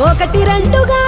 ఒకటి రెండుగా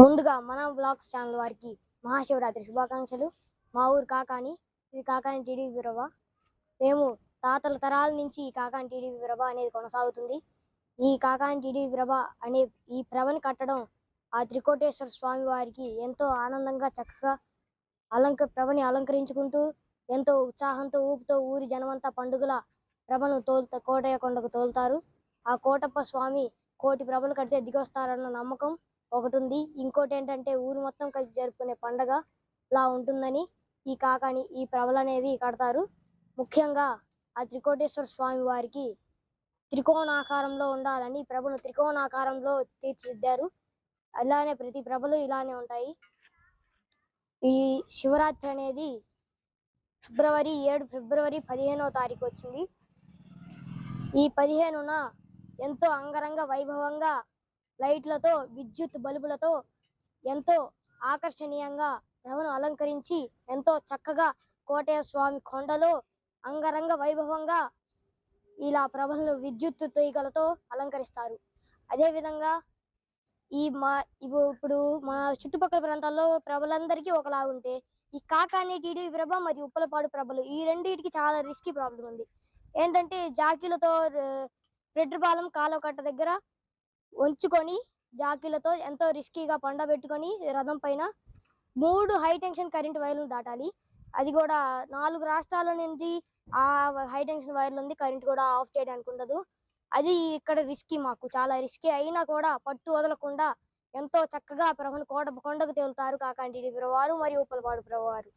ముందుగా మన బ్లాగ్స్ ఛానల్ వారికి మహాశివరాత్రి శుభాకాంక్షలు. మా ఊరు కాకాని ఇది కాకాని టీడీపీ ప్రభా మేము తాతల తరాల నుంచి ఈ కాకాని టీడీపీ ప్రభ అనేది కొనసాగుతుంది. ఈ కాకాని టీడీపీ ప్రభ అనే ఈ ప్రభని కట్టడం ఆ త్రికోటేశ్వర స్వామి వారికి ఎంతో ఆనందంగా చక్కగా అలంక ప్రభని అలంకరించుకుంటూ ఎంతో ఉత్సాహంతో ఊపుతో ఊరి జనమంతా పండుగల ప్రభను తోలుత కోటయ్య కొండకు తోలుతారు. ఆ కోటప్ప స్వామి కోటి ప్రభలు కడితే దిగొస్తారన్న నమ్మకం ఒకటి ఉంది ఇంకోటి ఏంటంటే ఊరు మొత్తం కలిసి జరుపుకునే పండగ లా ఉంటుందని ఈ కాకాని ఈ ప్రభలు అనేవి కడతారు. ముఖ్యంగా ఆ త్రికోటేశ్వర స్వామి వారికి త్రికోణాకారంలో ఉండాలని ఈ ప్రభను త్రికోణాకారంలో తీర్చిదిద్దారు. అలానే ప్రతి ప్రభలు ఇలానే ఉంటాయి. ఈ శివరాత్రి అనేది ఫిబ్రవరి ఏడు ఫిబ్రవరి పదిహేనవ తారీఖు వచ్చింది. ఈ పదిహేనున ఎంతో అంగరంగ వైభవంగా లైట్లతో విద్యుత్ బల్బులతో ఎంతో ఆకర్షణీయంగా రవను అలంకరించి ఎంతో చక్కగా కోటయ్య స్వామి కొండలో అంగరంగ వైభవంగా ఇలా ప్రభలను విద్యుత్ తీగలతో అలంకరిస్తారు. అదేవిధంగా ఈ మా ఇప్పుడు మన చుట్టుపక్కల ప్రాంతాల్లో ప్రభలందరికీ ఒకలాగుంటే ఈ కాకాని టీడీ ప్రభ మరియు ఉప్పలపాడు ప్రభలు ఈ రెండింటికి చాలా రిస్కీ ప్రాబ్లం ఉంది. ఏంటంటే జాకీలతో రెడ్డిపాలెం కాలువ కట్ట దగ్గర ఉంచుకొని జాకీలతో ఎంతో రిస్కీగా పండబెట్టుకొని రథం పైన మూడు హై టెన్షన్ కరెంట్ వైర్లను దాటాలి. అది కూడా నాలుగు రాష్ట్రాల నుంచి ఆ హై టెన్షన్ వైర్లు ఉంది కరెంట్ కూడా ఆఫ్ చేయడానికి ఉండదు. అది ఇక్కడ రిస్కీ మాకు చాలా రిస్కీ అయినా కూడా పట్టు వదలకుండా ఎంతో చక్కగా ప్రభను కోట కొండకు తేలుతారు కాకాంటి వారు మరియు ఉప్పలపాడు ప్రభువారు